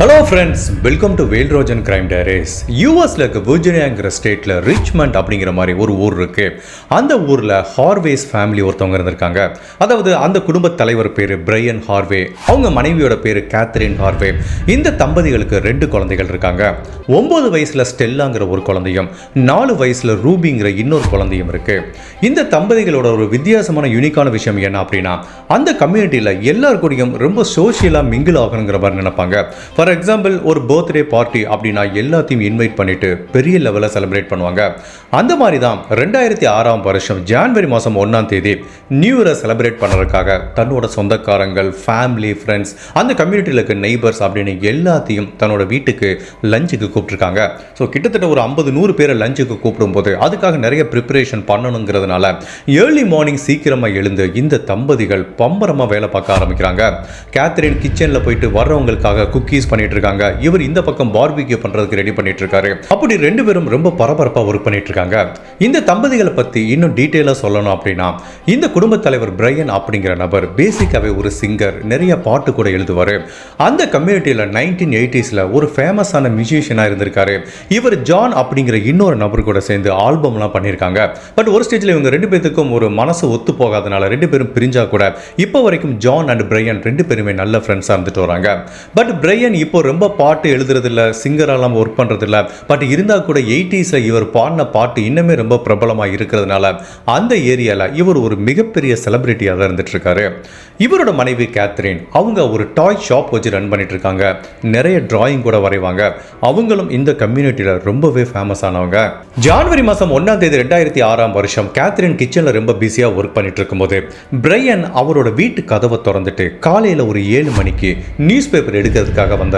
Hello friends welcome to வேல்ரோஜன் crime diaries யூஎஸ்ல இருக்க விர்ஜினியாங்கிற ஸ்டேட்ல ரிச்மண்ட் அப்படிங்கிற மாதிரி ஒரு ஊர் இருக்கு. அந்த ஊர்ல ஹார்வேஸ் ஃபேமிலி ஒருத்தவங்க இருந்திருக்காங்க. அதாவது அந்த குடும்ப தலைவர் பேரு பிரையன் ஹார்வே அவங்க மனைவியோட பேரு கேத்ரின் ஹார்வே இந்த தம்பதிகளுக்கு ரெண்டு குழந்தைகள் இருக்காங்க. ஒன்பது வயசுல ஸ்டெல்லாங்கிற ஒரு குழந்தையும் நாலு வயசுல ரூபிங்கிற இன்னொரு குழந்தையும் இருக்கு. இந்த தம்பதிகளோட ஒரு வித்தியாசமான யூனிக்கான விஷயம் என்ன அப்படின்னா அந்த கம்யூனிட்டியில் எல்லார் கூடயும் ரொம்ப சோஷியலாக மிங்கிள் ஆகணுங்கிற மாதிரி நினைப்பாங்க. ஃபார் எக்ஸாம்பிள் ஒரு பர்த்டே பார்ட்டி அப்படின்னா எல்லாத்தையும் இன்வைட் பண்ணிட்டு பெரிய லெவலில் செலிப்ரேட் பண்ணுவாங்க. அந்த மாதிரி தான் ரெண்டாயிரத்தி ஆறாம் வருஷம் ஜான்வரி மாதம் ஒன்றாம் தேதி நியூ இயரை செலிப்ரேட் பண்ணுறதுக்காக தன்னோட சொந்தக்காரங்கள் ஃபேமிலி ஃப்ரெண்ட்ஸ் அந்த கம்யூனிட்டியில் இருக்க நெய்பர்ஸ் அப்படின்னு எல்லாத்தையும் தன்னோட வீட்டுக்கு லஞ்சுக்கு கூப்பிட்டுருக்காங்க. ஸோ கிட்டத்தட்ட ஒரு ஐம்பது நூறு பேரை லஞ்சுக்கு கூப்பிடும்போது அதுக்காக நிறைய ப்ரிப்பரேஷன் பண்ணணுங்கிறதுனால ஏர்லி மார்னிங் சீக்கிரமாக எழுந்து இந்த தம்பதிகள் பம்பரமாக வேலை பார்க்க ஆரம்பிக்கிறாங்க. கேத்ரின் கிச்சனில் போயிட்டு வர்றவங்களுக்காக குக்கீஸ் பண்ணிட்டு இருக்காங்க இவர் இந்த பக்கம் பார்பிக்யூ பண்றதுக்கு ரெடி பண்ணிட்டு இருக்காரு அப்படி ரெண்டு பேரும் ரொம்ப பரபரப்பா ஒர்க் பண்ணிட்டு இருக்காங்க இந்த தம்பதிகளை பத்தி இன்னும் டீட்டெயிலாக சொல்லணும் அப்படின்னா இந்த குடும்ப தலைவர் பிரையன் அப்படிங்கிற நபர் பேசிக்காவே ஒரு சிங்கர் நிறைய பாட்டு கூட எழுதுவார். அந்த கம்யூனிட்டியில் நைன்டீன் எயிட்டிஸில் ஒரு ஃபேமஸான மியூசிஷியனாக இருந்திருக்காரு. இவர் ஜான் அப்படிங்கிற இன்னொரு நபர் கூட சேர்ந்து ஆல்பம்லாம் பண்ணியிருக்காங்க பட் ஒரு ஸ்டேஜில் இவங்க ரெண்டு பேத்துக்கும் ஒரு மனசு ஒத்து போகாதனால ரெண்டு பேரும் பிரிஞ்சா கூட இப்போ வரைக்கும் ஜான் அண்ட் பிரையன் ரெண்டு பேருமே நல்ல ஃப்ரெண்ட்ஸாக இருந்துட்டு வராங்க. பட் பிரையன் இப்போ ரொம்ப பாட்டு எழுதுறதில்ல சிங்கரெல்லாம் ஒர்க் பண்ணுறதில்ல பட் இருந்தால் கூட எயிட்டிஸில் இவர் பாடின பாட்டு இன்னுமே ரொம்ப பிரபலமாக இருக்கிறதுனால அந்த ஏரியாவில் இவர் ஒரு மிகப்பெரிய செலிபிரிட்டியாக தான் இருந்துட்டுருக்காரு. இவரோட மனைவி கேத்ரின் அவங்க ஒரு டாய் ஷாப் வச்சு ரன் பண்ணிட்டு இருக்காங்க நிறைய டிராயிங் கூட வரைவாங்க. அவங்களும் இந்த கம்யூனிட்டியில் ரொம்பவே ஃபேமஸ் ஆனவங்க. ஜான்வரி மாதம் ஒன்றாம் தேதி ரெண்டாயிரத்தி ஆறாம் வருஷம் கேத்ரின் கிச்சனில் ரொம்ப பிஸியாக ஒர்க் பண்ணிட்டு இருக்கும்போது பிரையன் அவரோட வீட்டு கதவை திறந்துட்டு காலையில் ஒரு ஏழு மணிக்கு நியூஸ் பேப்பர் எடுக்கிறதுக்காக வந்தார்.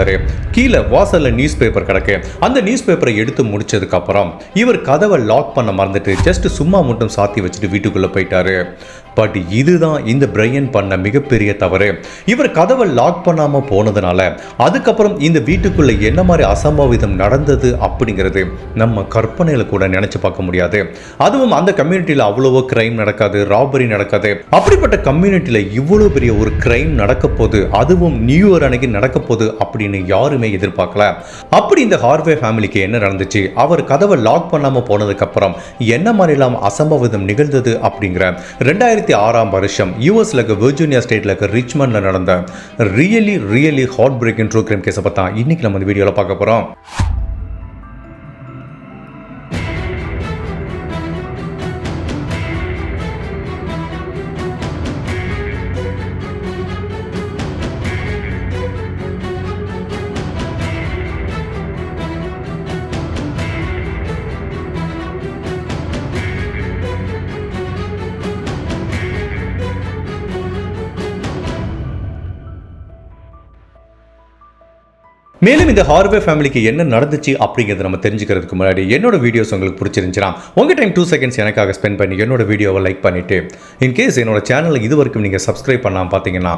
கீழே வாசலில் நியூஸ் பேப்பர் கிடக்கு. அந்த நியூஸ் பேப்பரை எடுத்து முடிச்சதுக்கு அப்புறம் இவர் கதவை லாக் பண்ண மறந்துட்டு ஜஸ்ட் சும்மா மட்டும் சாத்தி வச்சுட்டு வீட்டுக்குள்ளே போயிட்டாரு. பட் இதுதான் இந்த பிரையன் பண்ண மிகப்பெரிய தவறு. இவர் கதவை லாக் பண்ணாமல் போனதுனால அதுக்கப்புறம் இந்த வீட்டுக்குள்ளே என்ன மாதிரி அசம்பாவிதம் நடந்தது அப்படிங்கிறது நம்ம கற்பனையில் கூட நினச்சி பார்க்க முடியாது. அதுவும் அந்த கம்யூனிட்டியில் அவ்வளவோ கிரைம் நடக்காது ராபரி நடக்காது. அப்படிப்பட்ட கம்யூனிட்டியில் இவ்வளோ பெரிய ஒரு கிரைம் நடக்க போகுது அதுவும் நியூ இயர் அன்னைக்கு நடக்க போகுது அப்படின்னு யாருமே எதிர்பார்க்கல. அப்படி இந்த ஹார்வே ஃபேமிலிக்கு என்ன நடந்துச்சு? அவர் கதவை லாக் பண்ணாமல் போனதுக்கப்புறம் என்ன மாதிரிலாம் அசம்பாவிதம் நிகழ்ந்தது அப்படிங்கிற ரெண்டாயிரத்தி ஆறாம் வருஷம் யூஎஸ்ல இருக்க வெர்ஜீனியா ஸ்டேட்ல இருக்க ரிச்மண்ட்ல நடந்த really really heart breaking true crime கேஸை பார்த்தா இன்னைக்கு நம்ம இந்த வீடியோவில் பார்க்க போகிறோம் மேலும் இந்த ஹார்வே ஃபேமிலிக்கு என்ன நடந்துச்சு அப்படிங்கிறத நம்ம தெரிஞ்சுக்கிறதுக்கு முன்னாடி என்னோட வீடியோஸ் உங்களுக்கு பிடிச்சிருந்துச்சுன்னா உங்கள் டைம் டூ செகண்ட்ஸ் எனக்காக ஸ்பெண்ட் பண்ணி என்னோட வீடியோவை லைக் பண்ணிட்டு இன்கேஸ் என்னோட சேனலை இது வரைக்கும் நீங்கள் சப்ஸ்கிரைப் பண்ணாமல் பார்த்தீங்கன்னா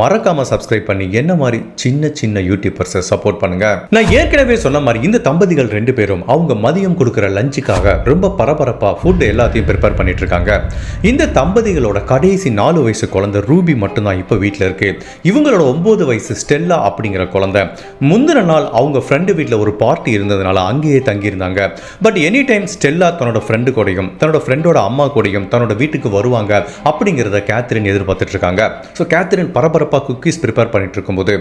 மறக்காமல் சப்ஸ்கிரைப் பண்ணி என்ன மாதிரி சின்ன சின்ன யூடியூபர்ஸை சப்போர்ட் பண்ணுங்க. நான் ஏற்கனவே சொன்ன மாதிரி இந்த தம்பதிகள் ரெண்டு பேரும் அவங்க மதியம் கொடுக்குற லஞ்சுக்காக ரொம்ப பரபரப்பாக ஃபுட் எல்லாத்தையும் ப்ரிப்பேர் பண்ணிட்டு இருக்காங்க. இந்த தம்பதிகளோட கடைசி நாலு வயசு குழந்தை ரூபி மட்டும்தான் இப்போ வீட்டில் இருக்கு. இவங்களோட ஒம்பது வயசு ஸ்டெல்லா அப்படிங்கிற குழந்தை முந்தின நாள் அவங்க ஃப்ரெண்டு வீட்டில் ஒரு பார்ட்டி இருந்ததுனால அங்கேயே தங்கியிருந்தாங்க. பட் எனி டைம் ஸ்டெல்லா தன்னோட ஃப்ரெண்டு கூடயும் தன்னோட ஃப்ரெண்டோட அம்மா கூடயும் தன்னோட வீட்டுக்கு வருவாங்க அப்படிங்கிறத கேத்ரின் எதிர்பார்த்துட்டு இருக்காங்க ஸோ கேத்ரின் பரபரப்பாக குக்கீஸ் ப்ரிப்பேர் பண்ணிட்டு இருக்கும்போது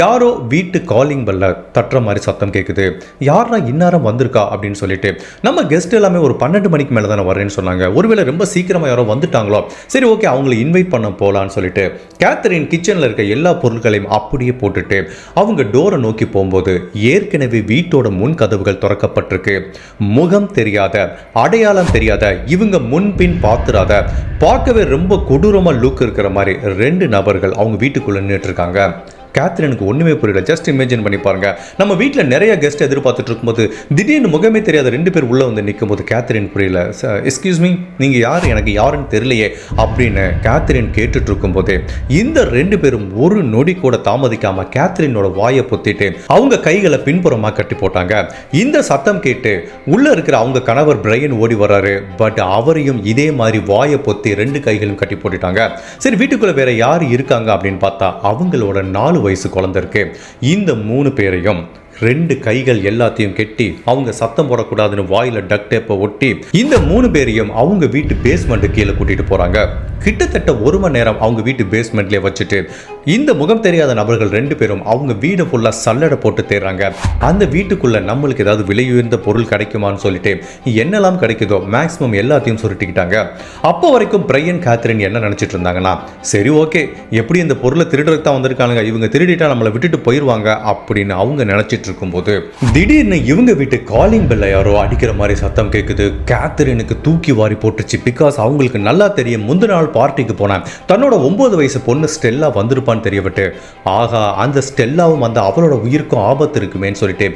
யாரோ வீட்டு காலிங் பெல்ல தட்டுற மாதிரி சத்தம் கேட்குது யாரா இந்நேரம் வந்திருக்கா? அப்படின்னு சொல்லிட்டு நம்ம கெஸ்ட் எல்லாமே ஒரு பன்னெண்டு மணிக்கு மேலே தானே வரேன்னு சொன்னாங்க. ஒருவேளை ரொம்ப சீக்கிரமாக யாரோ வந்துட்டாங்களோ? சரி ஓகே அவங்கள இன்வைட் பண்ண போகலான்னு சொல்லிட்டு கேத்ரின் கிச்சனில் இருக்க எல்லா பொருட்களையும் அப்படியே போட்டுட்டு அவங்க டோரை நோக்கி போகும்போது ஏற்கனவே வீட்டோட முன் கதவுகள் திறக்கப்பட்டிருக்கு. முகம் தெரியாத அடையாளம் தெரியாத இவங்க முன்பின் பார்த்துடாத பார்க்கவே ரொம்ப கொடூரமாக லுக் இருக்கிற மாதிரி ரெண்டு நபர்கள் அவங்க வீட்டுக்குள்ள நின்றுட்டு இருக்காங்க. கேத்ரினுக்கு ஒன்றுமே புரியல. ஜஸ்ட் இமேஜின் பண்ணி பாருங்க. நம்ம வீட்டில் நிறைய கெஸ்ட் எதிர்பார்த்துட்டு இருக்கும்போது திடீர்னு முகமே தெரியாத ரெண்டு பேர் உள்ளே வந்து நிற்கும் போது கேத்ரின் புரியல. எக்ஸ்கியூஸ் மீ நீங்கள் யார்? எனக்கு யாருன்னு தெரியலையே அப்படின்னு கேத்ரின் கேட்டுட்டு இருக்கும்போதே இந்த ரெண்டு பேரும் ஒரு நொடி கூட தாமதிக்காம கேத்ரினோட வாயை பொத்திட்டு அவங்க கைகளை பின்புறமாக கட்டி போட்டாங்க. இந்த சத்தம் கேட்டு உள்ள இருக்கிற அவங்க கணவர் பிரையன் ஓடி வர்றாரு. பட் அவரையும் இதே மாதிரி வாயை பொத்தி ரெண்டு கைகளும் கட்டி போட்டுட்டாங்க. சரி வீட்டுக்குள்ள வேற யார் இருக்காங்க அப்படின்னு பார்த்தா அவங்களோட நாலு மூணு வயசு குழந்தை இருக்கு. இந்த மூணு பேரையும் ரெண்டு கைகள் எல்லாத்தையும் கெட்டி அவங்க சத்தம் போடக்கூடாதுன்னு வாயில டக் டேப்பை ஒட்டி இந்த மூணு பேரையும் அவங்க வீட்டு பேஸ்மெண்ட் கீழே கூட்டிட்டு போறாங்க. கிட்டத்தட்ட ஒரு மணி நேரம் அவங்க வீட்டு பேஸ்மெண்ட்லேயே வச்சுட்டு இந்த முகம் தெரியாத நபர்கள் ரெண்டு பேரும் அவங்க வீடு ஃபுல்லாக சல்லடை போட்டு தேடுறாங்க அந்த வீட்டுக்குள்ளே நம்மளுக்கு ஏதாவது விலை உயர்ந்த பொருள் கிடைக்குமான்னு சொல்லிட்டு என்னெல்லாம் கிடைக்குதோ மேக்ஸிமம் எல்லாத்தையும் சுருட்டிக்கிட்டாங்க. அப்போ வரைக்கும் பிரையன் கேத்ரின் என்ன நினச்சிட்டு இருந்தாங்கன்னா சரி ஓகே எப்படி இந்த பொருளை திருடுறதுக்கு தான் வந்திருக்காங்க இவங்க திருடிட்டா நம்மளை விட்டுட்டு போயிடுவாங்க அப்படின்னு அவங்க நினச்சிட்டு இருக்கும்போது திடீர்னு இவங்க வீட்டு காலிங் பெல்ல யாரோ அடிக்கிற மாதிரி சத்தம் கேட்குது கேத்தரினுக்கு தூக்கி வாரி போட்டுச்சு. பிகாஸ் அவங்களுக்கு நல்லா தெரியும் முந்தின நாள் பார்ட்டிக்கு போனேன் தன்னோட ஒன்பது வயசு பொண்ணு ஸ்டெல்லா வந்திருப்பான்னு தெரியவிட்டு ஆகா அந்த ஸ்டெல்லாவும் அந்த அவளோட உயிருக்கும் ஆபத்து இருக்குமேன்னு சொல்லிட்டு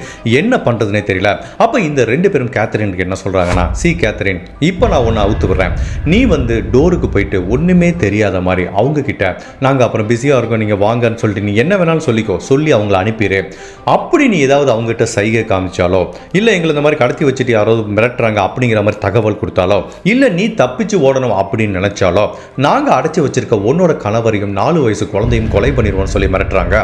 என்ன பண்றதுனே தெரியல. அப்ப இந்த ரெண்டு பேரும் கேத்தரினுக்கு என்ன சொல்றாங்கன்னா சி கேத்தரின் இப்போ நான் ஒன்று அவுத்து விடுறேன். நீ வந்து டோருக்கு போயிட்டு ஒண்ணுமே தெரியாத மாதிரி அவங்க கிட்ட நாங்க அப்புறம் பிஸியா இருக்கோம் நீங்க வாங்கன்னு சொல்லிட்டு நீ என்ன வேணாலும் சொல்லிக்கோ. சொல்லி அவங்கள அனுப்பிடு அப்படி நீ ஏதாவது அவங்ககிட்ட சைகை காமிச்சாலோ இல்லை எங்களை இந்த மாதிரி கடத்தி வச்சுட்டு யாராவது மிரட்டுறாங்க அப்படிங்கிற மாதிரி தகவல் கொடுத்தாலோ இல்லை நீ தப்பிச்சு ஓடணும் அப்படின்னு நினைச்சாலோ நாங்கள் அடைச்சி வச்சிருக்க உன்னோட கணவரையும் நாலு வயசு குழந்தையும் கொலை பண்ணிடுவோம்னு சொல்லி மிரட்டுறாங்க.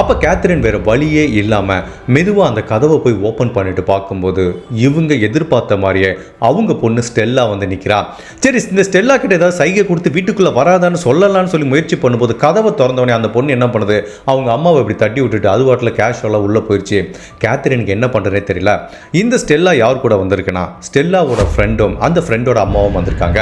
அப்போ கேத்ரின் வேறு வழியே இல்லாமல் மெதுவாக அந்த கதவை போய் ஓப்பன் பண்ணிட்டு பார்க்கும்போது இவங்க எதிர்பார்த்த மாதிரியே அவங்க பொண்ணு ஸ்டெல்லா வந்து நிற்கிறா சரி இந்த ஸ்டெல்லா கிட்ட ஏதாவது சைகை கொடுத்து வீட்டுக்குள்ளே வராதான்னு சொல்லலாம்னு சொல்லி முயற்சி பண்ணும்போது கதவை திறந்தவொடனே அந்த பொண்ணு என்ன பண்ணுது? அவங்க அம்மாவை இப்படி தட்டி விட்டுட்டு அது வாட்டில் கேஷுவலாக உள்ளே போயிடுச்சு கேத்ரினுக்கு என்ன பண்ணுறதுனே தெரியல. இந்த ஸ்டெல்லா யார் கூட வந்திருக்குன்னா ஸ்டெல்லாவோட ஃப்ரெண்டும் அந்த ஃப்ரெண்டோட அம்மாவும் வந்திருக்காங்க.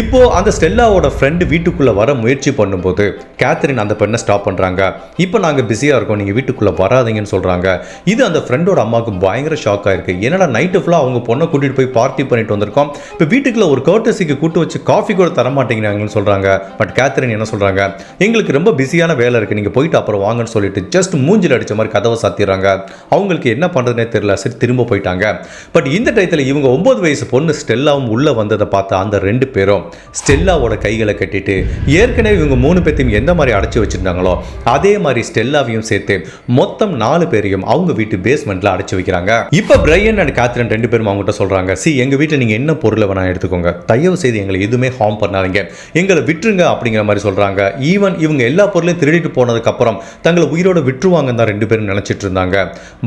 இப்போ அந்த ஸ்டெல்லாவோட ஃப்ரெண்டு வீட்டுக்குள்ளே வர முயற்சி பண்ணும்போது கேத்ரின் அந்த பெண்ணை ஸ்டாப் பண்ணுறாங்க இப்போ நாங்கள் பிஸியாக இருக்கோம் நீங்கள் வீட்டுக்குள்ளே வராதீங்கன்னு சொல்கிறாங்க இது அந்த ஃப்ரெண்டோட அம்மாவுக்கு பயங்கர ஷாக் ஆயிருக்கு. என்னடா நைட்டு ஃபுல்லாக அவங்க பொண்ணை கூட்டிகிட்டு போய் பார்ட்டி பண்ணிட்டு வந்திருக்கோம். இப்போ வீட்டுக்குள்ள ஒரு கர்டசிக்கு கூட்டு வச்சு காஃபி கூட தர மாட்டேங்கிறாங்கன்னு சொல்கிறாங்க பட் கேத்ரின் என்ன சொல்கிறாங்க எங்களுக்கு ரொம்ப பிஸியான வேலை இருக்குது நீங்கள் போயிட்டு அப்புறம் வாங்கன்னு சொல்லிட்டு ஜஸ்ட் மூஞ்சில் அடிச்ச மாதிரி கதவை சாத்திடுறாங்க. அவங்களுக்கு என்ன பண்ணுறதுனே தெரியல. சரி திரும்ப போயிட்டாங்க. பட் இந்த டயத்தில் இவங்க ஒம்பது வயசு பொண்ணு ஸ்டெல்லாவும் உள்ளே வந்ததை பார்த்த அந்த ரெண்டு பேரும் ஸ்டெல்லாவோட கைகளை கட்டிட்டு ஏற்கனவே இவங்க மூணு பேர்த்தையும் எந்த மாதிரி அடைச்சி வச்சிருந்தாங்களோ அதே மாதிரி ஸ்டெல்லாவையும் சேர்த்து மொத்தம் நாலு பேரையும் அவங்க வீட்டு பேஸ்மெண்ட்டில் அடைச்சி வைக்கிறாங்க. இப்போ பிரையன் அண்ட் கேத்ரின் ரெண்டு பேரும் அவங்ககிட்ட சொல்கிறாங்க சி எங்கள் வீட்டில் நீங்கள் என்ன பொருளை வேணால் எடுத்துக்கோங்க. தயவு செய்து எங்களை எதுவுமே ஹார்ம் பண்ணாதீங்க. எங்களை விட்டுருங்க அப்படிங்கிற மாதிரி சொல்கிறாங்க ஈவன் இவங்க எல்லா பொருளையும் திருடிட்டு போனதுக்கப்புறம் தங்களை உயிரோட விட்டுருவாங்கன்னு தான் ரெண்டு பேரும் நினச்சிட்டு இருந்தாங்க.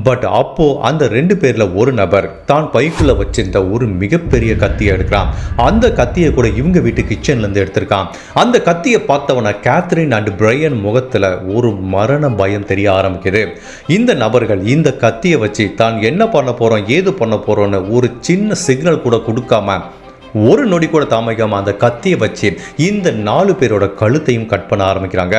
பட் அப்போ அந்த ரெண்டு பேர்ல ஒரு நபர் தான் பைக்குள்ள வச்சிருந்த ஒரு மிகப்பெரிய கத்தியை எடுக்கிறான். அந்த கத்தியை கூட இவங்க வீட்டு கிச்சன்ல இருந்து எடுத்திருக்கான். அந்த கத்தியை பார்த்தவன கேத்ரின் அண்ட் பிரையன் முகத்துல ஒரு மரண பயம் தெரிய ஆரம்பிக்குது. இந்த நபர்கள் இந்த கத்தியை வச்சு தான் என்ன பண்ண போறோம் ஏது பண்ண போறோம்னு ஒரு சின்ன சிக்னல் கூட கொடுக்காம ஒரு நொடி கூட தாமதிக்காம அந்த கத்தியை வச்சு இந்த நாலு பேரோட கழுத்தையும் கட் பண்ண ஆரம்பிக்கிறாங்க.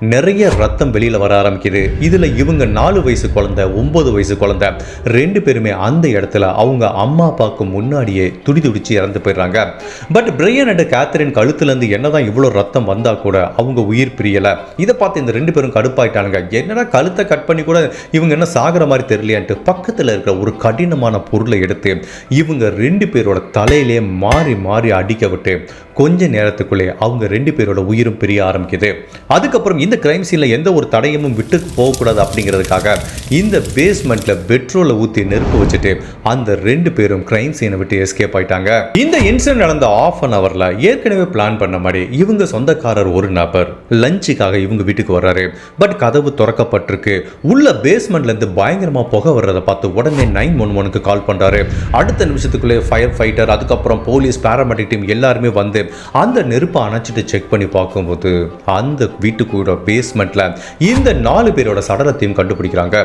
நிறைய ரத்தம் வெளியில் வர ஆரம்பிக்குது. இதில் இவங்க நாலு வயசு குழந்தை ஒம்பது வயசு குழந்தை. ரெண்டு பேருமே அந்த இடத்துல அவங்க அம்மா அப்பாவுக்கு முன்னாடியே துடி துடிச்சு இறந்து போயிடுறாங்க. பட் பிரையன் அண்ட் கேத்தரின் கழுத்துல இருந்து என்னதான் இவ்வளோ ரத்தம் வந்தால் கூட அவங்க உயிர் பிரியலை. இதை பார்த்து இந்த ரெண்டு பேரும் கடுப்பாயிட்டானுங்க. என்னடா கழுத்தை கட் பண்ணி கூட இவங்க என்ன சாகிற மாதிரி தெரியலையான்ட்டு பக்கத்தில் இருக்கிற ஒரு கடினமான பொருளை எடுத்து இவங்க ரெண்டு பேரோட தலையிலே மாறி மாறி அடிக்க விட்டு கொஞ்ச நேரத்துக்குள்ளே அவங்க ரெண்டு பேரோட உயிரும் பிரிய ஆரம்பிக்குது. அதுக்கப்புறம் இந்த கிரைம் சீனில் எந்த ஒரு தடையமும் விட்டு போகக்கூடாது அப்படிங்கிறதுக்காக இந்த பேஸ்மெண்ட்டில் பெட்ரோலை ஊற்றி நெருப்பு வச்சுட்டு அந்த ரெண்டு பேரும் கிரைம் சீனை விட்டு எஸ்கேப் ஆயிட்டாங்க. இந்த இன்சிடென்ட் நடந்த ஆஃப் அன் ஹவரில் ஏற்கனவே பிளான் பண்ண மாதிரி இவங்க சொந்தக்காரர் ஒரு நபர் லஞ்சுக்காக இவங்க வீட்டுக்கு வர்றாரு. பட் கதவு திறக்கப்பட்டிருக்கு. உள்ள பேஸ்மெண்ட்லேருந்து பயங்கரமாக புகை வர்றதை பார்த்து உடனே நைன் ஒன் ஒனுக்கு கால் பண்ணுறாரு அடுத்த நிமிஷத்துக்குள்ளே ஃபயர் ஃபைட்டர் அதுக்கப்புறம் போலீஸ் பேராமெடிக் டீம் எல்லாருமே வந்து அந்த நெருப்பை அணைச்சிட்டு செக் பண்ணி பார்க்கும்போது அந்த வீட்டுக்கூட பேஸ்மெண்ட்ல இந்த நாலு பேரோட சடலத்தையும் கண்டுபிடிக்கிறாங்க.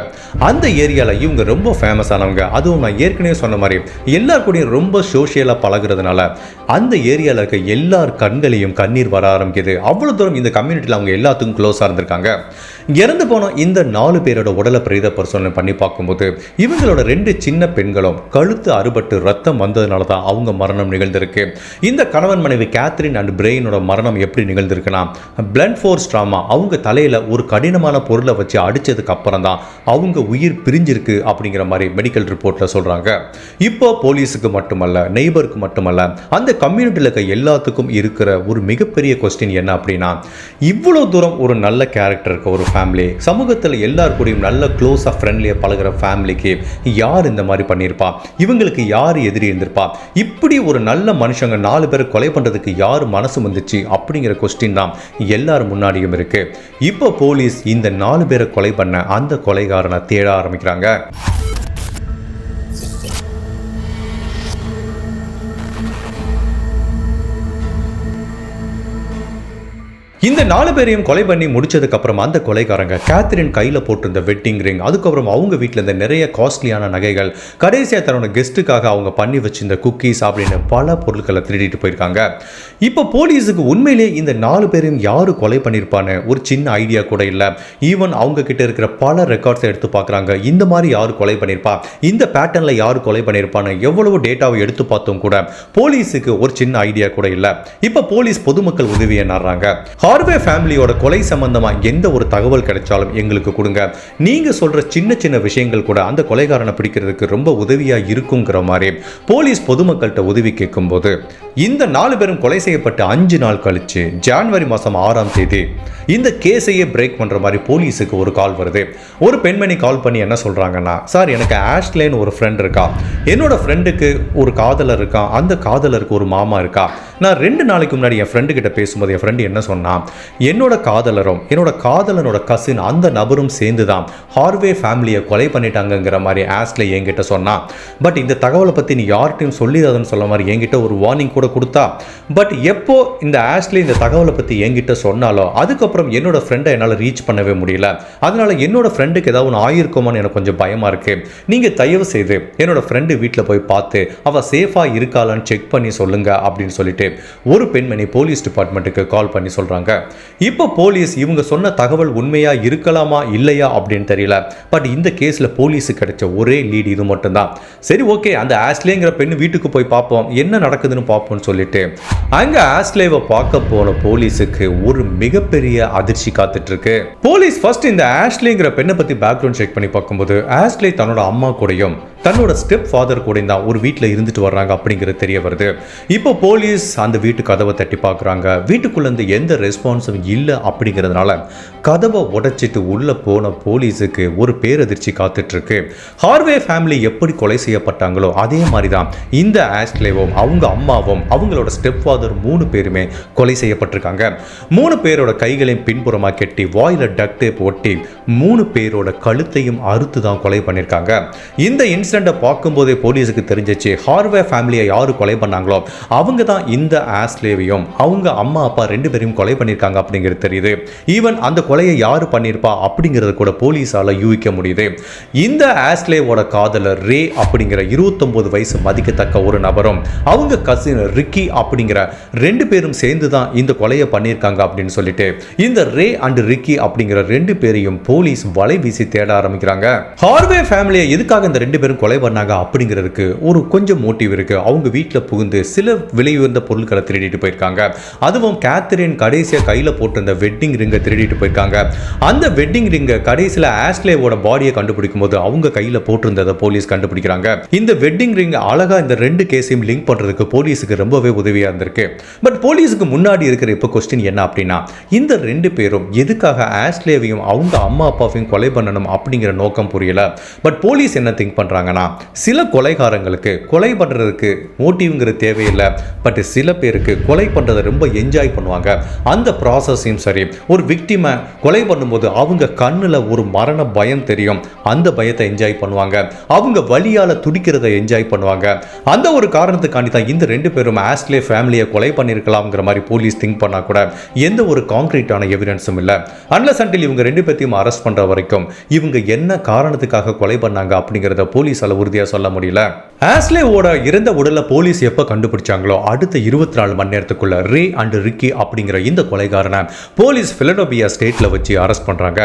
அந்த ஏரியாவில் இவங்க ரொம்ப ஃபேமஸ் ஆனவங்க. அதுவும் நான் ஏற்கனவே சொன்ன மாதிரி எல்லார் கூடயும் ரொம்ப சோஷியலாக பழகுறதுனால அந்த ஏரியாவில் இருக்க எல்லார் கண்களையும் கண்ணீர் வர ஆரம்பிக்குது. அவ்வளோ தூரம் இந்த கம்யூனிட்டியில் அவங்க எல்லாத்துக்கும் க்ளோஸாக இருந்திருக்காங்க. இறந்து போன இந்த நாலு பேரோட உடலை பிரேத பரிசோதனை பண்ணி பார்க்கும்போது இவங்களோட ரெண்டு சின்ன பெண்களும் கழுத்து அறுபட்டு ரத்தம் வந்ததுனால தான் அவங்க மரணம் நிகழ்ந்திருக்கு. இந்த கணவன் மனைவி கேத்ரின் அண்ட் பிரெயினோட மரணம் எப்படி நிகழ்ந்திருக்குன்னா பிளட் ஃபோர்ஸ் ட்ராமா அவங்க தலையில் ஒரு கடினமான பொருளை வச்சு அடித்ததுக்கு அப்புறம் தான் அவங்க உயிர் பிரிஞ்சிருக்கு அப்படிங்கிற மாதிரி மெடிக்கல் ரிப்போர்ட்டில் சொல்கிறாங்க இப்போ போலீஸுக்கு மட்டுமல்ல நெய்பருக்கு மட்டுமல்ல அந்த கம்யூனிட்டியில் இருக்க எல்லாத்துக்கும் இருக்கிற ஒரு மிகப்பெரிய கொஸ்டின் என்ன அப்படின்னா இவ்வளோ தூரம் ஒரு நல்ல கேரக்டர் இருக்க ஒரு ஃபேமிலி சமூகத்தில் எல்லார் கூடயும் நல்ல க்ளோஸாக ஃப்ரெண்ட்லியாக பழகுற ஃபேமிலிக்கு யார் இந்த மாதிரி பண்ணியிருப்பா இவங்களுக்கு யார் எதிரி இருந்திருப்பா? இப்படி ஒரு நல்ல மனுஷங்க நாலு பேரை கொலை பண்ணுறதுக்கு யார் மனசு வந்துச்சு அப்படிங்கிற கொஸ்டின் தான் எல்லார் முன்னாடியும் இருக்குது இப்போ போலீஸ் இந்த நாலு பேரை கொலை பண்ண அந்த கொலைகாரனை தேட ஆரம்பிக்கிறாங்க. இந்த நாலு பேரையும் கொலை பண்ணி முடிச்சதுக்கு அப்புறமா அந்த கொலைகாரங்க கேத்ரின் கையில் போட்டிருந்த வெட்டிங் ரிங் அதுக்கப்புறம் அவங்க வீட்டில் இருந்த நிறைய காஸ்ட்லியான நகைகள் கடைசியாக தன்னோட கெஸ்ட்டுக்காக அவங்க பண்ணி வச்சிருந்த குக்கீஸ் அப்படின்னு பல பொருட்களை திருடிட்டு போயிருக்காங்க. இப்போ போலீஸுக்கு உண்மையிலேயே இந்த நாலு பேரையும் யாரு கொலை பண்ணியிருப்பான்னு ஒரு சின்ன ஐடியா கூட இல்லை. ஈவன் அவங்க கிட்ட இருக்கிற பல ரெக்கார்ட்ஸை எடுத்து பார்க்குறாங்க இந்த மாதிரி யார் கொலை பண்ணியிருப்பா இந்த பேட்டர்னில் யார் கொலை பண்ணியிருப்பான்னு எவ்வளவு டேட்டாவை எடுத்து பார்த்தோம் கூட போலீஸுக்கு ஒரு சின்ன ஐடியா கூட இல்லை. இப்போ போலீஸ் பொதுமக்கள் உதவியை நாடுறாங்க. ஹார்வே ஃபேமிலியோட கொலை சம்பந்தமாக எந்த ஒரு தகவல் கிடைச்சாலும் எங்களுக்கு கொடுங்க. நீங்கள் சொல்கிற சின்ன சின்ன விஷயங்கள் கூட அந்த கொலைகாரனை பிடிக்கிறதுக்கு ரொம்ப உதவியாக இருக்குங்கிற மாதிரி போலீஸ் பொதுமக்கள்கிட்ட உதவி கேட்கும்போது இந்த நாலு பேரும் கொலை செய்யப்பட்ட அஞ்சு நாள் கழிச்சு ஜான்வரி மாதம் ஆறாம் தேதி இந்த கேஸையே பிரேக் பண்ணுற மாதிரி போலீஸுக்கு ஒரு கால் வருது. ஒரு பெண்மணி கால் பண்ணி என்ன சொல்கிறாங்கன்னா சார் எனக்கு ஆஷ்லேன்னு ஒரு ஃப்ரெண்ட் இருக்கா. என்னோட ஃப்ரெண்டுக்கு ஒரு காதலர் இருக்கான் அந்த காதலருக்கு ஒரு மாமா இருக்கா. நான் ரெண்டு நாளைக்கு முன்னாடி என் ஃப்ரெண்டு கிட்ட பேசும்போது என் ஃப்ரெண்டு என்ன சொன்னான் என்னோட காதலரும் என்னோட காதலனோட கசின் அந்த நபரும் சேர்ந்து தான் ஹார்வே ஃபேமிலியை கொலை பண்ணிட்டாங்கங்கிற மாதிரி ஆஸ்ல என்கிட்ட சொன்னான் பட் இந்த தகவலை பற்றி நீ யார்கிட்டையும் சொல்லிடாதுன்னு சொல்ல மாதிரி என்கிட்ட ஒரு வார்னிங் கூட கொடுத்தா. பட் எப்போ இந்த ஆஸ்ல இந்த தகவலை பற்றி என்கிட்ட சொன்னாலோ அதுக்கப்புறம் என்னோட ஃப்ரெண்டை என்னால் ரீச் பண்ணவே முடியல. அதனால என்னோட ஃப்ரெண்டுக்கு ஏதாவது ஒன்று ஆயிருக்குமான்னு எனக்கு கொஞ்சம் பயமாக இருக்குது நீங்கள் தயவு செய்து என்னோட ஃப்ரெண்டு வீட்டில் போய் பார்த்து அவள் சேஃபாக இருக்காளான்னு செக் பண்ணி சொல்லுங்க அப்படின்னு சொல்லிட்டு ஒரு பெண்மணி போலீஸ் டிபார்ட்மெண்ட்டுக்கு கால் பண்ணி சொல்கிறாங்க இப்போ போலீஸ் இவங்க சொன்ன தகவல் உண்மையா இருக்கலாமா இல்லையா அப்படின்னு தெரியல. பட் இந்த கேஸில் போலீஸுக்கு கிடைச்ச ஒரே லீடு இது மட்டும்தான். சரி ஓகே அந்த ஆஸ்லேங்கிற பெண் வீட்டுக்கு போய் பார்ப்போம். என்ன நடக்குதுன்னு பார்ப்போம்னு சொல்லிட்டு அங்கே ஆஸ்லேவை பார்க்க போன போலீஸுக்கு ஒரு மிகப்பெரிய அதிர்ச்சி காத்துட்டு இருக்கு போலீஸ் ஃபர்ஸ்ட் இந்த ஆஷ்லேங்கிற பெண்ணை பற்றி பேக்ரவுண்ட் செக் பண்ணி பார்க்கும்போது ஆஷ்லே தன்னோட அம்மா கூடயும் தன்னோட ஸ்டெப் ஃபாதர் கூட தான் ஒரு வீட்டில் இருந்துட்டு வர்றாங்க அப்படிங்கிறது தெரிய வருது. இப்போ போலீஸ் அந்த வீட்டு கதவை தட்டி பார்க்குறாங்க. வீட்டுக்குள்ள இருந்து எந்த ரெஸ்பான்ஸும் இல்லை அப்படிங்கிறதுனால கதவை உடைச்சிட்டு உள்ளே போன போலீஸுக்கு ஒரு பேரதிர்ச்சி காத்துட்ருக்கு. ஹார்வே ஃபேமிலி எப்படி கொலை செய்யப்பட்டாங்களோ அதே மாதிரி தான் இந்த ஆஸ்ட்லேவும் அவங்க அம்மாவும் அவங்களோட ஸ்டெப் ஃபாதர் மூணு பேருமே கொலை செய்யப்பட்டிருக்காங்க. மூணு பேரோட கைகளையும் பின்புறமாக கெட்டி வாயில் டக் டேப் ஒட்டி மூணு பேரோட கழுத்தையும் அறுத்து தான் கொலை பண்ணியிருக்காங்க இந்த இன்சிடெண்ட்டை பார்க்கும்போதே போலீஸுக்கு தெரிஞ்சிச்சு ஹார்வே ஃபேமிலியை யார் கொலை பண்ணாங்களோ அவங்க தான் இந்த ஆஸ்லேவையும் அவங்க அம்மா அப்பா ரெண்டு பேரையும் கொலை பண்ணி பண்ணியிருக்காங்க அப்படிங்கிறது தெரியுது. ஈவன் அந்த கொலையை யார் பண்ணியிருப்பா அப்படிங்கிறத கூட போலீஸால் யூகிக்க முடியுது. இந்த ஆஸ்லேவோட காதலர் ரே அப்படிங்கிற இருபத்தொம்போது வயசு மதிக்கத்தக்க ஒரு நபரும் அவங்க கசின் ரிக்கி அப்படிங்கிற ரெண்டு பேரும் சேர்ந்து தான் இந்த கொலையை பண்ணியிருக்காங்க அப்படின்னு சொல்லிட்டு இந்த ரே அண்ட் ரிக்கி அப்படிங்கிற ரெண்டு பேரையும் போலீஸ் வலை வீசி தேட ஆரம்பிக்கிறாங்க. ஹார்வே ஃபேமிலியை எதுக்காக இந்த ரெண்டு பேரும் கொலை பண்ணாங்க அப்படிங்கிறதுக்கு ஒரு கொஞ்சம் மோட்டிவ் இருக்கு. அவங்க வீட்டில் புகுந்து சில விலை உயர்ந்த பொருட்களை திருடிட்டு போயிருக்காங்க. அதுவும் கேத்தரின் கடைசியாக கையில் போட்டிருந்த வெட்டிங் ரிங்கை திருடிட்டு போயிருக்காங்க. அந்த வெட்டிங் ரிங்கை கடைசியில் ஆஸ்லேவோட பாடியை கண்டுபிடிக்கும் போது அவங்க கையில் போட்டிருந்ததை போலீஸ் கண்டுபிடிக்கிறாங்க. இந்த வெட்டிங் ரிங் அழகா இந்த ரெண்டு கேஸையும் லிங்க் பண்றதுக்கு போலீஸுக்கு ரொம்பவே உதவியா இருந்திருக்கு. பட் போலீஸுக்கு முன்னாடி இருக்கிற இப்போ கொஸ்டின் என்ன அப்படின்னா இந்த ரெண்டு பேரும் எதுக்காக ஆஸ்லேவையும் அவங்க அம்மா அப்பாவையும் கொலை பண்ணணும் அப்படிங்கிற நோக்கம் புரியல. பட் போலீஸ் என்ன திங்க் பண்றாங்கன்னா சில கொலைகாரங்களுக்கு கொலை பண்றதுக்கு மோட்டிவ்ங்கிற தேவையில்லை. பட் சில பேருக்கு கொலை பண்றதை ரொம்ப என்ஜாய் பண்ணுவாங்க. அந்த ப்ராசஸையும் சரி ஒரு விக்டிமை கொலை பண்ணும்போது அவங்க கண்ணில் ஒரு மரண பயம் தெரியும். அந்த பயத்தை என்ஜாய் பண்ணுவாங்க. அவங்க வழியால் துடிக்கிறத என்ஜாய் பண்ணுவாங்க. அந்த ஒரு காரணத்துக்காண்டி தான் இந்த ரெண்டு பேரும் ஆஸ்லே ஃபேமிலியை கொலை பண்ணியிருக்கலாம்ங்கிற மாதிரி போலீஸ் திங்க் பண்ணால் கூட எந்த ஒரு கான்கிரீட்டான எவிடன்ஸும் இல்லை. அன்லஸ் அண்டில் இவங்க ரெண்டு பேர்த்தையும் அரெஸ்ட் பண்ணுற வரைக்கும் இவங்க என்ன காரணத்துக்காக கொலை பண்ணாங்க அப்படிங்கிறத போலீஸால் உறுதியாக சொல்ல முடியல. ஆஸ்லேவோட இறந்த உடலை போலீஸ் எப்போ கண்டுபிடிச்சாங்களோ அடுத்த இருபத்தி நாலு மணி நேரத்துக்குள்ள ரே அண்ட் ரிக்கி அப்படிங்கிற இந்த கொலை கொலைகாரனை? போலீஸ் பிலடோபியா ஸ்டேட்டில் வச்சு அரெஸ்ட் பண்ணுறாங்க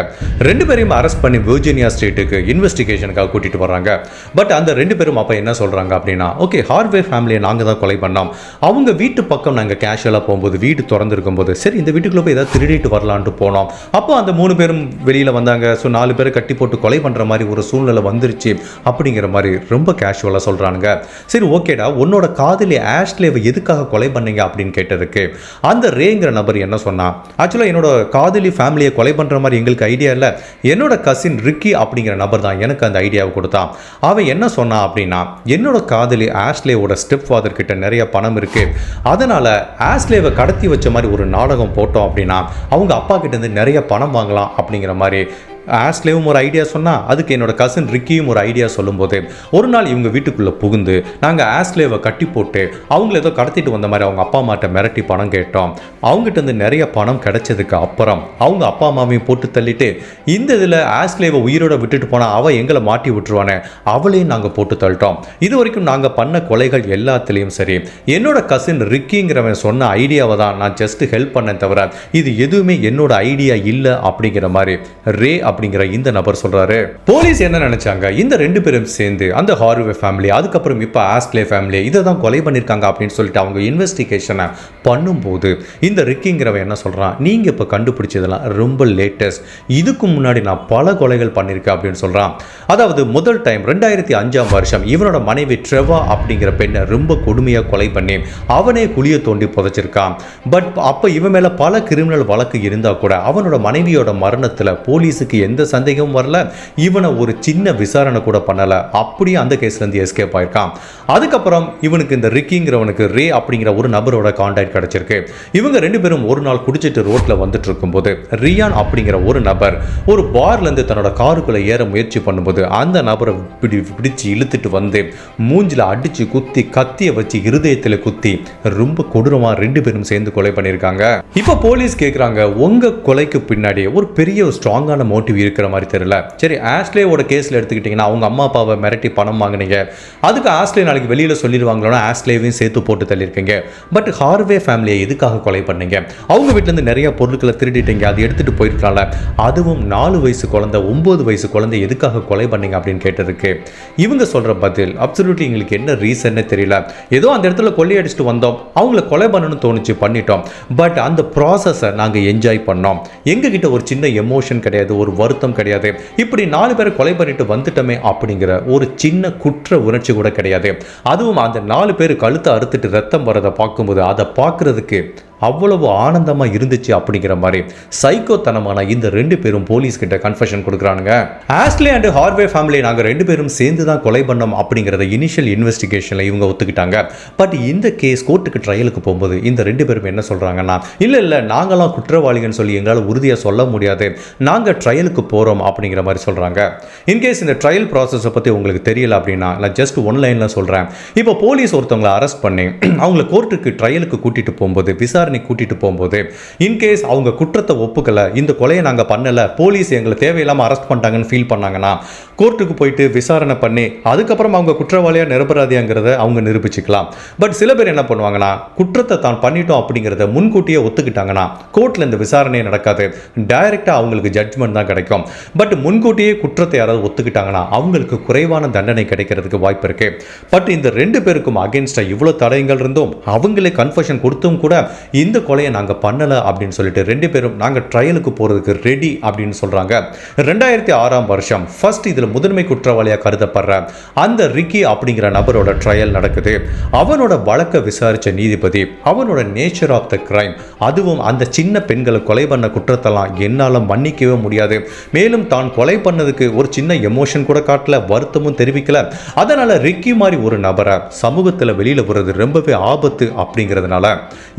ரெண்டு பேரையும் அரெஸ்ட் பண்ணி வெர்ஜீனியா ஸ்டேட்டுக்கு இன்வெஸ்டிகேஷனுக்காக கூட்டிட்டு வர்றாங்க. பட் அந்த ரெண்டு பேரும் அப்போ என்ன சொல்றாங்க அப்படின்னா ஓகே ஹார்வே ஃபேமிலியை நாங்கள் தான் கொலை பண்ணோம். அவங்க வீட்டு பக்கம் நாங்கள் கேஷுவலாக போகும்போது வீடு திறந்துருக்கும் போது சரி இந்த வீட்டுக்குள்ளே போய் ஏதாவது திருடிட்டு வரலான்ட்டு போனோம். அப்போ அந்த மூணு பேரும் வெளியில் வந்தாங்க. ஸோ நாலு பேரை கட்டி போட்டு கொலை பண்ணுற மாதிரி ஒரு சூழ்நிலை வந்துருச்சு. அப்படிங்கிற அப்படிங்கிற மாதிரி ரொம்ப கேஷுவலாக சொல்கிறானுங்க சரி ஓகேடா உன்னோட காதலி ஆஷ்லேவை எதுக்காக கொலை பண்ணீங்க அப்படின்னு கேட்டதுக்கு அந்த ரேங்கிற நபர் என்ன சொன்னா. ஆக்சுவலாக என்னோட காதலி ஃபேமிலியை கொலை பண்ணுற மாதிரி எங்களுக்கு ஐடியா இல்லை. என்னோட கசின் ரிக்கி அப்படிங்கிற நபர் தான் எனக்கு அந்த ஐடியாவை கொடுத்தான். அவன் என்ன சொன்னான் அப்படின்னா என்னோட காதலி ஆஷ்லேவோட ஸ்டெப் ஃபாதர் கிட்ட நிறைய பணம் இருக்கு. அதனால ஆஷ்லேவை கடத்தி வச்ச மாதிரி ஒரு நாடகம் போட்டோம் அப்படின்னா அவங்க அப்பா கிட்ட இருந்து நிறைய பணம் வாங்கலாம் அப்படிங்கிற மாதிரி ஆஸ்லேவும் ஒரு ஐடியா சொன்னால் அதுக்கு என்னோட கசின் ரிக்கியும் ஒரு ஐடியா சொல்லும்போது ஒரு நாள் இவங்க வீட்டுக்குள்ளே புகுந்து நாங்கள் ஆஸ்லேவை கட்டி போட்டு அவங்கள ஏதோ கடத்திட்டு வந்த மாதிரி அவங்க அப்பா அம்மாட்ட மிரட்டி பணம் கேட்டோம். அவங்ககிட்ட இருந்து நிறைய பணம் கிடைச்சதுக்கு அப்புறம் அவங்க அப்பா அம்மாவையும் போட்டு தள்ளிட்டு இந்த இதில் ஆஸ்லேவை உயிரோட விட்டுட்டு போனால் அவள் எங்களை மாட்டி விட்டுருவானே அவளையும் நாங்கள் போட்டு தள்ளிட்டோம். இது வரைக்கும் நாங்கள் பண்ண கொலைகள் எல்லாத்துலேயும் சரி என்னோட கசின் ரிக்கிங்கிறவன் சொன்ன ஐடியாவை தான் நான் ஜஸ்ட் ஹெல்ப் பண்ணேன் தவிர இது எதுவுமே என்னோட ஐடியா இல்லை அப்படிங்கிற மாதிரி ரே அப்படிங்கிற இந்த நபர் சொல்றாரு. போலீஸ் என்ன நினைச்சாங்க? இந்த ரெண்டு பேரும் சேர்ந்து அந்த ஹார்வே ஃபேமிலி அதுக்கப்புறம் இப்போ ஆஸ்ட்லே ஃபேமிலி இதை தான் கொலை பண்ணியிருக்காங்க அப்படின்னு சொல்லிட்டு அவங்க இன்வெஸ்டிகேஷனை பண்ணும்போது இந்த ரிக்கிங்கிறவன் என்ன சொல்றான்? நீங்க இப்போ கண்டுபிடிச்சதெல்லாம் ரொம்ப லேட்டஸ்ட் இதுக்கு முன்னாடி நான் பல கொலைகள் பண்ணியிருக்கேன் அப்படின்னு சொல்றான். அதாவது முதல் டைம் ரெண்டாயிரத்தி அஞ்சாம் வருஷம் இவனோட மனைவி ட்ரெவா அப்படிங்கிற பெண்ணை ரொம்ப கொடுமையாக கொலை பண்ணி அவனே குழியை தோண்டி புதைச்சிருக்கான். பட் அப்போ இவன் மேலே பல கிரிமினல் வழக்கு இருந்தால் கூட அவனோட மனைவியோட மரணத்தில் போலீஸுக்கு எந்த சந்தேகமும் வரல. இவனை ஒரு சின்ன விசாரணை கூட பண்ணலை. அப்படியே அந்த கேஸ்லேருந்து எஸ்கேப் ஆயிருக்கான். அதுக்கப்புறம் இவனுக்கு இந்த ரிக்கிங்கிறவனுக்கு ரே அப்படிங்கிற ஒரு நபரோட கான்டாக்ட் கிடைச்சிருக்கு. இவங்க ரெண்டு பேரும் ஒரு நாள் குடிச்சிட்டு ரோட்டில் வந்துட்டு இருக்கும்போது ரியான் அப்படிங்கிற ஒரு நபர் ஒரு பார்லேருந்து தன்னோட காருக்குள்ளே ஏற முயற்சி பண்ணும்போது அந்த நபரை பிடி பிடிச்சு இழுத்துட்டு வந்து மூஞ்சில அடிச்சு குத்தி கத்தியை வச்சு இருதயத்தில் குத்தி ரொம்ப கொடூரமாக ரெண்டு பேரும் சேர்ந்து கொலை பண்ணியிருக்காங்க. இப்போ போலீஸ் கேட்குறாங்க உங்க கொலைக்கு பின்னாடி ஒரு பெரிய ஸ்ட்ராங்கான மோட்டிவ் இருக்கிற மாதிரி தெரியல. சரி ஆஸ்லேவோட கேஸில் எடுத்துக்கிட்டிங்கன்னா அவங்க அம்மா அப்பாவை மிரட்டி பணம் வாங்குனீங்க. அதுக்கு ஆஸ்லே நாளைக்கு வெளியில் சொல்லிடுவாங்களோன்னா ஆஸ்லேவையும் சேர்த்து போட்டு தள்ளியிருக்கீங்க. பட் ஹார்வே ஃபேமிலியை எதுக்காக கொலை பண்ணீங்க? அவங்க வீட்டிலேருந்து நிறைய பொருட்களை திருடிட்டீங்க அது எடுத்துகிட்டு போயிருக்கலாம்ல. அதுவும் நாலு வயசு குழந்தை ஒம்பது வயசு குழந்தை எதுக்காக கொலை பண்ணீங்க அப்படின்னு கேட்டிருக்கு இவங்க சொல்கிற பதில் அப்சல்யூட்லி எங்களுக்கு என்ன ரீசன்னே தெரியல. ஏதோ அந்த இடத்துல கொள்ளையடிச்சிட்டு வந்தோம். அவங்கள கொலை பண்ணணும்னு தோணுச்சு பண்ணிட்டோம். பட் அந்த ப்ராசஸை நாங்கள் என்ஜாய் பண்ணோம். எங்ககிட்ட ஒரு சின்ன எமோஷன் கிடையாது ஒரு வருத்தம் கிடையாது. இப்படி நாலு பேரை கொலை பண்ணிட்டு வந்துட்டோமே அப்படிங்கிற ஒரு சின்ன குற்ற உணர்ச்சி கூட கிடையாது. அதுவும் அந்த நாலு பேர் கழுத்தை அறுத்துட்டு ரத்தம் வரதை பார்க்கும்போது அதை பார்க்கறதுக்கு அவ்வளவு ஆனந்தமாக இருந்துச்சு அப்படிங்கிற மாதிரி சைக்கோத்தனமான இந்த ரெண்டு பேரும் போலீஸ் கிட்ட கன்ஃபெஷன் கொடுக்குறானுங்க. ஆஸ்லே அண்ட் ஹார்வே ஃபேமிலி நாங்கள் ரெண்டு பேரும் சேர்ந்து தான் கொலை பண்ணோம் அப்படிங்கிறத இனிஷியல் இன்வெஸ்டிகேஷனில் இவங்க ஒத்துக்கிட்டாங்க. பட் இந்த கேஸ் கோர்ட்டுக்கு ட்ரையலுக்கு போகும்போது இந்த ரெண்டு பேரும் என்ன சொல்கிறாங்கன்னா இல்லை இல்லை நாங்களாம் குற்றவாளிகள்னு சொல்லி எங்களால் உறுதியாக சொல்ல முடியாது. நாங்கள் ட்ரையலுக்கு போகிறோம் அப்படிங்கிற மாதிரி சொல்கிறாங்க இன்கேஸ் இந்த ட்ரையல் ப்ராசஸை பற்றி உங்களுக்கு தெரியல அப்படின்னா நான் ஜஸ்ட் ஒன் லைன்ல சொல்கிறேன் இப்போ போலீஸ் ஒருத்தவங்களை அரெஸ்ட் பண்ணி அவங்கள கோர்ட்டுக்கு ட்ரையலுக்கு கூட்டிகிட்டு போகும்போது விசாரணை கூட்டிட்டு போகும்போது இன்கேஸ் அவங்க குற்றத்தை ஒப்புக்கல இந்த கொலையை நாங்கள் பண்ணல போலீஸ் எங்களை தேவையில்லாமல் அரெஸ்ட் பண்ணிட்டாங்கன்னு ஃபீல் பண்ணாங்கன்னா கோர்ட்டுக்கு போயிட்டு விசாரணை பண்ணி அதுக்கப்புறம் அவங்க குற்றவாளியாக நிரபராதியாங்கிறத அவங்க நிரூபிச்சுக்கலாம். பட் சில பேர் என்ன பண்ணுவாங்கன்னா குற்றத்தை தான் பண்ணிட்டோம் அப்படிங்கிறத முன்கூட்டியே ஒத்துக்கிட்டாங்கன்னா கோர்ட்டில் இந்த விசாரணையே நடக்காது. டைரெக்டாக அவங்களுக்கு ஜட்ஜ்மெண்ட் தான் கிடைக்கும். பட் முன்கூட்டியே குற்றத்தை யாராவது ஒத்துக்கிட்டாங்கன்னா அவங்களுக்கு குறைவான தண்டனை கிடைக்கிறதுக்கு வாய்ப்பு இருக்கு. பட் இந்த ரெண்டு பேருக்கும் அகேன்ஸ்டாக இவ்வளோ தடயங்கள் இருந்தும் அவங்களே கன்ஃபஷன் கொடுத்தும் கூட இந்த கொலையை நாங்கள் பண்ணலை அப்படின்னு சொல்லிட்டு ரெண்டு பேரும் நாங்கள் ட்ரையலுக்கு போகிறதுக்கு ரெடி அப்படின்னு சொல்கிறாங்க ரெண்டாயிரத்தி ஆறாம் வருஷம் ஃபர்ஸ்ட் இதில் முதன்மை குற்றவாளியாக கருதப்படுற அந்த ரிக்கி அப்படிங்கிற நபரோட ட்ரையல் நடக்குது. அவனோட வழக்கை விசாரித்த நீதிபதி அவனோட நேச்சர் ஆஃப் த கிரைம் அதுவும் அந்த சின்ன பெண்களை கொலை பண்ண குற்றத்தெல்லாம் என்னால் மன்னிக்கவே முடியாது. மேலும் தான் கொலை பண்ணதுக்கு ஒரு சின்ன எமோஷன் கூட காட்டல வருத்தமும் தெரிவிக்கல. அதனால ரிக்கி மாதிரி ஒரு நபரை சமூகத்தில் வெளியில் வர்றது ரொம்பவே ஆபத்து அப்படிங்கிறதுனால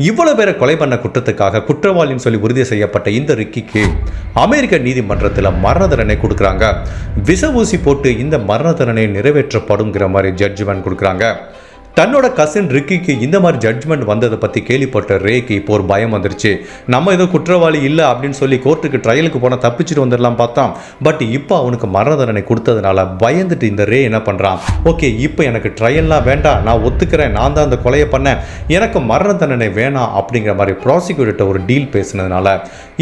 இவ்வளவு கொலை பண்ண குற்றத்துக்காக குற்றவாளின்னு சொல்லி உறுதி செய்யப்பட்ட இந்த ரிக்கிக்கு அமெரிக்க நீதிமன்றத்தில் மரண தண்டனை கொடுக்குறாங்க. விச ஊசி போட்டு இந்த மரண தண்டனை நிறைவேற்றப்படுங்கிற மாதிரி ஜட்ஜ்மெண்ட் கொடுக்குறாங்க. தன்னோட கசின் ரிக்கிக்கு இந்த மாதிரி ஜட்ஜ்மெண்ட் வந்ததை பற்றி கேள்விப்பட்ட ரேக்கு இப்போ ஒரு பயம் வந்துருச்சு. நம்ம ஏதோ குற்றவாளி இல்லை அப்படின்னு சொல்லி கோர்ட்டுக்கு ட்ரையலுக்கு போனால் தப்பிச்சுட்டு வந்துடலாம் பார்த்தான். பட் இப்போ அவனுக்கு மரண தண்டனை கொடுத்ததுனால பயந்துட்டு இந்த ரே என்ன பண்ணுறான் ஓகே இப்போ எனக்கு ட்ரையல்லாம் வேண்டாம். நான் ஒத்துக்கிறேன். நான் தான் அந்த கொலையை பண்ணேன். எனக்கு மரண தண்டனை வேணாம் அப்படிங்கிற மாதிரி ப்ராசிக்யூட்டர்கிட்ட ஒரு டீல் பேசினதுனால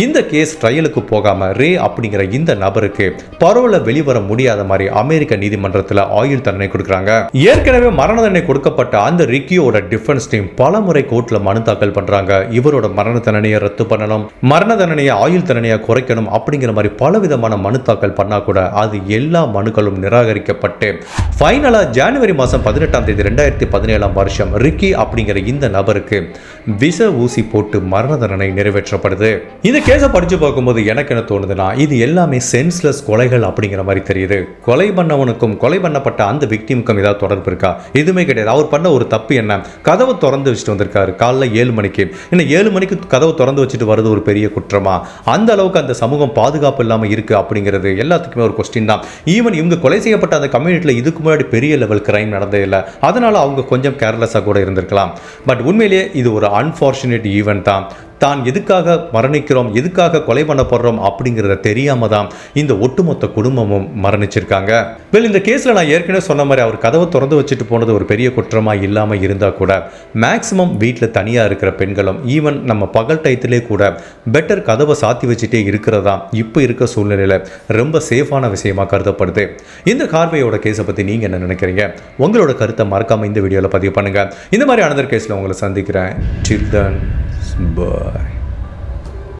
இந்த கேஸ் ட்ரையலுக்கு போகாமல் ரே அப்படிங்கிற இந்த நபருக்கு பரோல வெளிவர முடியாத மாதிரி அமெரிக்க நீதிமன்றத்தில் ஆயுள் தண்டனை கொடுக்குறாங்க. ஏற்கனவே மரண தண்டனை கொடுக்கப்பட்ட சம்பந்தப்பட்ட அந்த ரிக்கியோட டிஃபென்ஸ் டீம் பல முறை கோர்ட்ல மனு தாக்கல் பண்றாங்க. இவரோட மரண தண்டனையை ரத்து பண்ணணும் மரண தண்டனையை ஆயுள் தண்டனையை குறைக்கணும் அப்படிங்கிற மாதிரி பல விதமான மனு தாக்கல் பண்ணா கூட அது எல்லா மனுக்களும் நிராகரிக்கப்பட்டு ஃபைனலா ஜனவரி மாசம் பதினெட்டாம் தேதி ரெண்டாயிரத்தி பதினேழாம் வருஷம் ரிக்கி அப்படிங்கிற இந்த நபருக்கு விஷ ஊசி போட்டு மரண தண்டனை நிறைவேற்றப்படுது. இந்த கேஸை படிச்சு பார்க்கும்போது எனக்கு என்ன தோணுதுன்னா இது எல்லாமே சென்ஸ்லெஸ் கொலைகள் அப்படிங்கிற மாதிரி தெரியுது. கொலை பண்ணவனுக்கும் கொலை பண்ணப்பட்ட அந்த விக்டிமுக்கும் ஏதாவது தொடர்பு இருக்கா? எதுவுமே கிடையாது. அவர் பண்ண ஒரு தப்பு என்ன? கதவை திறந்து வச்சுட்டு வந்திருக்காரு. காலைல ஏழு மணிக்கு. இன்னும் ஏழு மணிக்கு கதவை திறந்து வச்சுட்டு வர்றது ஒரு பெரிய குற்றமா? அந்த அளவுக்கு அந்த சமூகம் பாதுகாப்பு இல்லாமல் இருக்கு அப்படிங்கிறது எல்லாத்துக்குமே ஒரு கொஸ்டின் தான். ஈவன் இவங்க கொலை செய்யப்பட்ட அந்த கம்யூனிட்டியில் இதுக்கு முன்னாடி பெரிய லெவல் கிரைம் நடந்தே இல்லை. அதனால அவங்க கொஞ்சம் கேர்லெஸ்ஸாக கூட இருந்திருக்கலாம். பட் உண்மையிலேயே இது ஒரு அன்ஃபார்ச்சுனேட் ஈவெண்ட் தான். தான் எதுக்காக மரணிக்கிறோம் எதுக்காக கொலை பண்ணப்படுறோம் அப்படிங்கிறத தெரியாம தான் இந்த ஒட்டுமொத்த குடும்பமும் மரணிச்சிருக்காங்க. வெல் இந்த கேஸில் நான் ஏற்கனவே சொன்ன மாதிரி அவர் கதவை திறந்து வச்சுட்டு போனது ஒரு பெரிய குற்றமாக இல்லாமல் இருந்தால் கூட மேக்ஸிமம் வீட்டில் தனியாக இருக்கிற பெண்களும் ஈவன் நம்ம பகல் டயத்திலே கூட பெட்டர் கதவை சாத்தி வச்சுட்டே இருக்கிறதா இப்போ இருக்க சூழ்நிலையில் ரொம்ப சேஃபான விஷயமா கருதப்படுது. இந்த கார்வையோட கேஸை பற்றி நீங்கள் என்ன நினைக்கிறீங்க? உங்களோட கருத்தை மறக்காமல் இந்த வீடியோவில் பதிவு பண்ணுங்கள் இந்த மாதிரி அனதர் கேஸில் உங்களை சந்திக்கிறேன். சில்தன் boy.